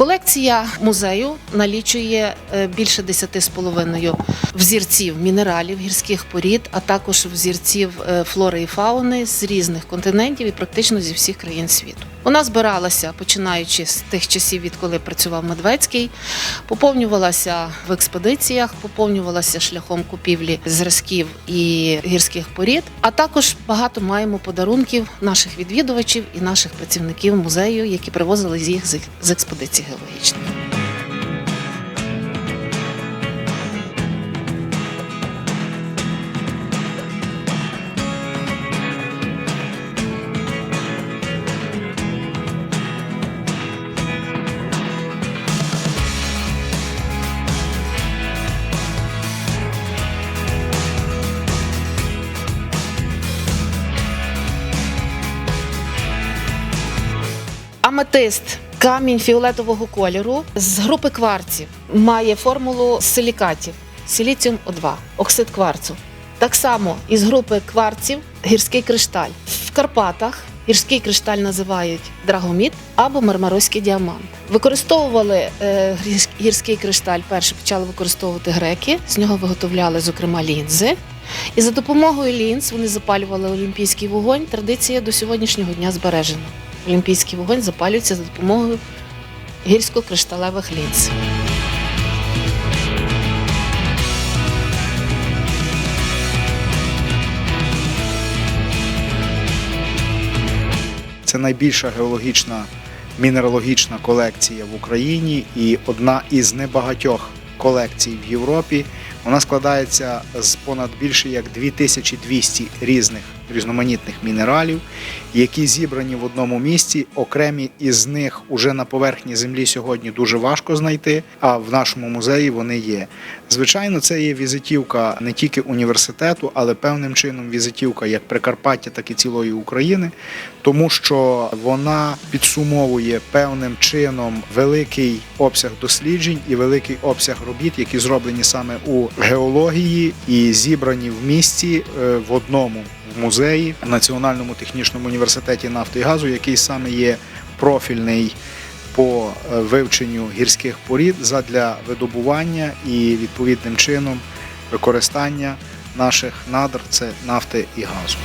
Колекція музею налічує е, більше 10,5 взірців мінералів, гірських порід, а також взірців е, флори і фауни з різних континентів і практично зі всіх країн світу. Вона збиралася починаючи з тих часів, відколи працював Медведський, поповнювалася в експедиціях, поповнювалася шляхом купівлі зразків і гірських порід. А також багато маємо подарунків наших відвідувачів і наших працівників музею, які привозили їх з- експедицій геологічних. Аметист камінь фіолетового кольору з групи кварців має формулу силікатів силіціум О2, оксид кварцу. Так само із групи кварців гірський кришталь. В Карпатах гірський кришталь називають драгоміт або мармаровський діамант. Використовували е, гірський кришталь, перше почали використовувати греки. З нього виготовляли, зокрема, лінзи. І за допомогою лінз вони запалювали олімпійський вогонь. Традиція до сьогоднішнього дня збережена. Олімпійський вогонь запалюється за допомогою гірсько-кришталевих лінз. Це найбільша геологічна мінералогічна колекція в Україні і одна із небагатьох колекцій в Європі. Вона складається з понад більше як 2200 різних різноманітних мінералів, які зібрані в одному місці. Окремі із них уже на поверхні землі сьогодні дуже важко знайти. А в нашому музеї вони є. Звичайно, це є візитівка не тільки університету, але певним чином візитівка як Прикарпаття, так і цілої України, тому що вона підсумовує певним чином великий обсяг досліджень і великий обсяг робіт, які зроблені саме у геології і зібрані в місті е, в одному в музеї в Національному технічному університеті нафти і газу, який саме є профільний по е, вивченню гірських порід задля видобування і відповідним чином використання наших надр це нафти і газу.